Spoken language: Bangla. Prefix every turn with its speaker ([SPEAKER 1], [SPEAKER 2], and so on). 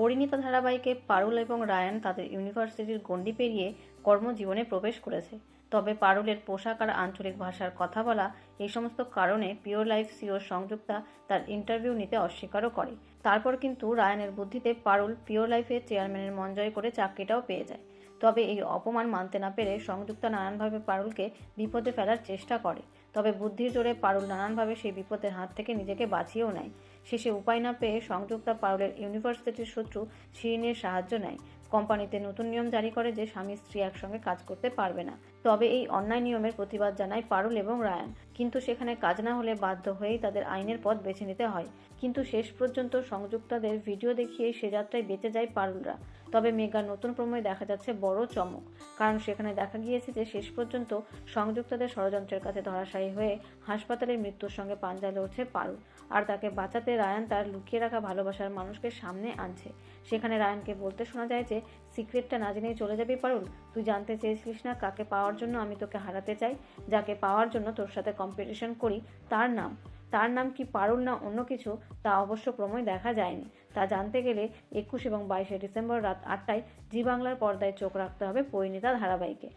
[SPEAKER 1] পরিণীতা ধারাবাহিকে পারুল এবং রায়ান তাদের ইউনিভার্সিটির গণ্ডি পেরিয়ে কর্মজীবনে প্রবেশ করেছে। তবে পারুলের পোশাক আর আঞ্চলিক ভাষার কথা বলা, এই সমস্ত কারণে পিওর লাইফ সিও সংযুক্তা তার ইন্টারভিউ নিতে অস্বীকারও করে। তারপর কিন্তু রায়ানের বুদ্ধিতে পারুল পিওর লাইফের চেয়ারম্যানের মন জয় করে চাকরিটাও পেয়ে যায়। তবে এই অপমান মানতে না পেরে সংযুক্তা নানানভাবে পারুলকে বিপদে ফেলার চেষ্টা করে। তবে বুদ্ধির জোরে পারুল নানানভাবে সেই বিপদের হাত থেকে নিজেকে বাঁচিয়েও নেয়। শেষে উপায় না পেয়ে সংযুক্তা পারুলের ইউনিভার্সিটির শত্রু শিরিনের সাহায্য নেয়। কোম্পানিতে নতুন নিয়ম জারি করে যে স্বামী স্ত্রী একসঙ্গে কাজ করতে পারবে না। তবে এই অন্যায় নিয়মের প্রতিবাদ জানায় পারুল এবং রায়ান। কিন্তু সেখানে কাজ না হলে বাধ্য হয়েই তাদের আইনের পথ বেছে নিতে হয়। কিন্তু শেষ পর্যন্ত সংযুক্তাদের ভিডিও দেখিয়ে সে যাত্রায় বেঁচে যায় পারুলরা। তবে মেগার নতুন প্রমোয় দেখা যাচ্ছে বড় চমক। কারণ সেখানে দেখা গিয়েছে যে শেষ পর্যন্ত সংযুক্তাদের ষড়যন্ত্রের কাছে ধরাশায়ী হয়ে হাসপাতালের মৃত্যুর সঙ্গে পাঞ্জা লড়ছে পারুল। আর তাকে বাঁচাতে রায়ান তার লুকিয়ে রাখা ভালোবাসার মানুষকে সামনে আনছে। সেখানে রায়ানকে বলতে শোনা যায় যে সিক্রেটটা না জেনেই চলে যাবি পারুল তুই জানতে চেয়েছিলিস না কাকে পাওয়ার জন্য আমি তোকে হারাতে চাই, যাকে পাওয়ার জন্য তোর সাথে কম্পিটিশন করি, তার নাম। তার নাম কি পারুল না অন্য কিছু, তা অবশ্য ক্রমে দেখা যায়নি। তা জানতে গেলে একুশ এবং বাইশে ডিসেম্বর রাত আটটায় জি বাংলার পর্দায় চোখ রাখতে হবে পরিণীতা ধারাবাহিকে।